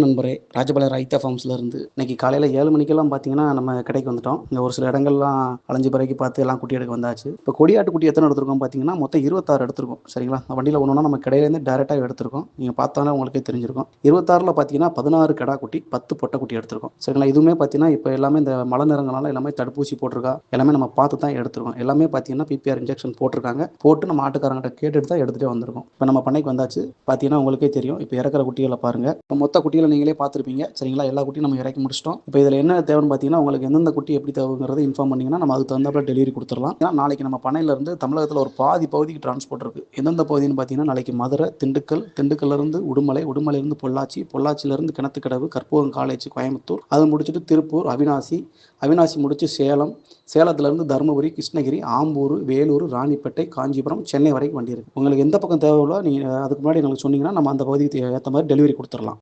வணக்கம் நண்பரே ராஜபாளையம் ரைத்தா ஃபார்ம்ஸ்ல இருந்து இன்னைக்கு காலையில் ஏழு மணிக்கெல்லாம் பார்த்தீங்கன்னா நம்ம கடைக்கு வந்துட்டோம். இங்கே ஒரு சில இடங்கள்லாம் அலைஞ்சு பிறகு பார்த்து எல்லாம் குட்டி எடுக்க வந்தாச்சு. இப்போ கொடியாட்டு குட்டி எத்தனை எடுத்திருக்கோம் பார்த்தீங்கன்னா மொத்தம் இருபத்தாறு எடுத்திருக்கோம். சரிங்களா? வண்டியில் ஒன்றுனா நம்ம கடையிலேருந்து டேரெக்டாக எடுத்திருக்கோம். நீங்கள் பார்த்தாலே உங்களுக்கே தெரிஞ்சிருக்கும். இருபத்தாறில் பார்த்தீங்கன்னா பதினாறு கடா குட்டி பத்து பொட்டை குட்டி எடுத்திருக்கோம். சரிங்களா? இதுவுமே பார்த்தீங்கன்னா இப்போ எல்லாமே இந்த மழை நேரங்களால எல்லாமே தடுப்பூசி போட்டிருக்கா. எல்லாமே நம்ம பார்த்து தான் எடுத்திருக்கோம். எல்லாமே பார்த்தீங்கன்னா பிபிஆர் இன்ஜெக்ஷன் போட்டிருக்காங்க. போட்டு நம்ம ஆட்டுக்காரங்கிட்ட கேட்டுட்டு தான் எடுத்துகிட்டே வந்திருக்கோம். இப்போ நம்ம பண்ணைக்கு வந்தாச்சு. பார்த்தீங்கன்னா உங்களுக்கே தெரியும். இப்போ இறக்குற குட்டிகளை பாருங்க. இப்போ மொத்த குட்டிகளை நீங்களே பார்த்துருப்பீங்க. சரிங்களா? எல்லா குட்டியும் நம்ம இறக்கி முடிச்சிட்டோம். இப்போ இதில் என்ன தேவைன்னு பார்த்தீங்கன்னா உங்களுக்கு எந்தெந்த குட்டி எப்படி தேவைங்கிறத இன்ஃபார்ம் பண்ணிங்கன்னா நம்ம அதுக்கு தகுந்தாப்புல டெலிவரி கொடுத்துடலாம். ஏன்னா நாளைக்கு நம்ம பண்ணையிலேருந்து தமிழகத்தில் ஒரு பாதி பகுதிக்கு டிரான்ஸ்போர்ட் இருக்குது எந்தெந்த பகுதின்னு பார்த்தீங்கன்னா நாளைக்கு மதுரை திண்டுக்கல் திண்டுக்கல்லேருந்து உடுமலை உடுமலையிலேருந்து பொள்ளாச்சி பொள்ளாச்சியிலேருந்து கிணத்துக்கடவு கற்பூரம் காலேஜ் கோயம்புத்தூர். அதை முடிச்சுட்டு திருப்பூர் அவினாசி. அவினாசி முடிச்சு சேலம். சேலத்துலேருந்து தருமபுரி கிருஷ்ணகிரி ஆம்பூர் வேலூர் ராணிப்பேட்டை காஞ்சிபுரம் சென்னை வரைக்கும் வண்டி இருக்குது உங்களுக்கு எந்த பக்கம் தேவையோ நீங்கள் அதுக்கு முன்னாடி எங்களுக்கு சொன்னீங்கன்னா நம்ம அந்த பகுதிக்கு ஏற்ற மாதிரி டெலிவரி கொடுத்துடலாம்.